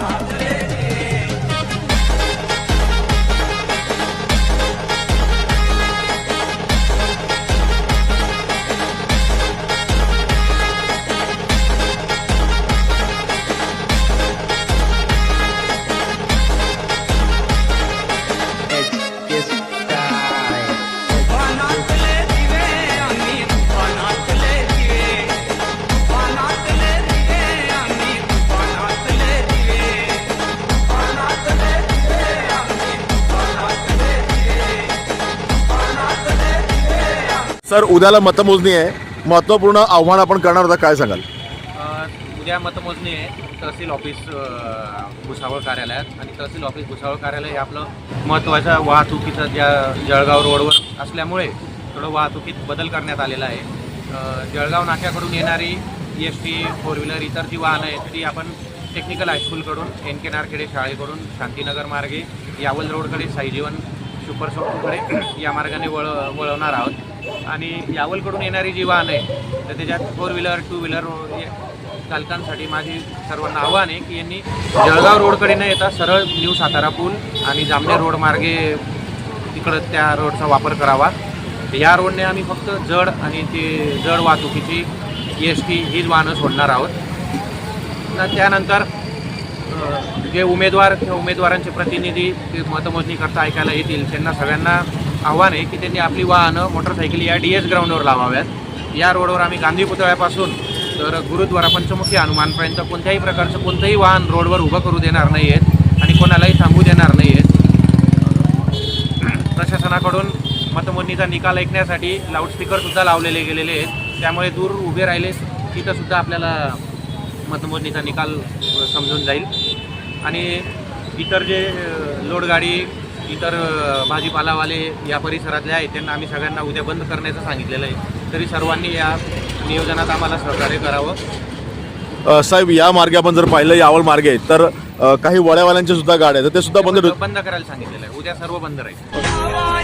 Bye. Sir उद्याला मतमोजणी आहे. महत्त्वपूर्ण आव्हान आपण करणार होता काय सांगाल? उद्या मतमोजणी आहे. तहसील ऑफिस भुसावळ कार्यालयात. आणि तहसील ऑफिस भुसावळ कार्यालय हे आपलं महत्त्वाच्या वाहतुकीचं ज्या जळगाव रोडवर असल्यामुळे थोडं वाहतुकीत बदल करण्यात आलेला आहे. जळगाव नाक्याकडून येणारी एस टी फोर व्हीलर इतर जी वाहनं आहेत ती आपण टेक्निकल हायस्कूलकडून एन के नारखेडे शाळेकडून शांतीनगर मार्गे यावल रोडकडे साईजीवन सुपर शॉपकडे या मार्गाने वळ वळवणार आहोत. आणि यावलकडून येणारी जी वाहनं आहे तर त्याच्यात फोर व्हीलर टू व्हीलर चालकांसाठी माझी सर्वांना आव्हान आहे की यांनी जळगाव रोडकडे न येता सरळ न्यू सातारा पूल आणि जामनेर रोड मार्गे तिकडं त्या रोडचा वापर करावा. या रोडने आम्ही फक्त जड आणि ते जड वाहतुकीची एस टी हीच वाहनं सोडणार आहोत. त्यानंतर जे उमेदवार किंवा उमेदवारांचे प्रतिनिधी ते मतमोजणी करता ऐकायला येतील. त्यांना सगळ्यांना आव्हान आहे की त्यांनी आपली वाहनं मोटरसायकली या डी एस ग्राउंडवर लावाव्यात. या रोडवर आम्ही गांधी पुतळ्यापासून तर गुरुद्वारा पंचमुखी हनुमानपर्यंत कोणत्याही प्रकारचं कोणतंही वाहन रोडवर उभं करू देणार नाही आहेत आणि कोणालाही थांबू देणार नाही आहेत प्रशासनाकडून मतमोजणीचा निकाल ऐकण्यासाठी लाऊडस्पीकरसुद्धा लावलेले गेलेले आहेत. त्यामुळे दूर उभे राहिले तिथंसुद्धा आपल्याला मतमोजणीचा निकाल समजून जाईल. आणि इतर जे लोडगाडी इतर भाजीपालावाले या परिसरातले आहेत त्यांना आम्ही सगळ्यांना उद्या बंद करण्याचं सांगितलेलं आहे. तरी सर्वांनी या नियोजनात आम्हाला सहकार्य करावं. अ, साहेब या मार्गे आपण जर पाहिलं यावल मार्गे तर काही वड्यावाल्यांच्या सुद्धा गाड्या आहेत तर ते सुद्धा बंद बंद करायला सांगितलेलं आहे. उद्या सर्व बंद राहील.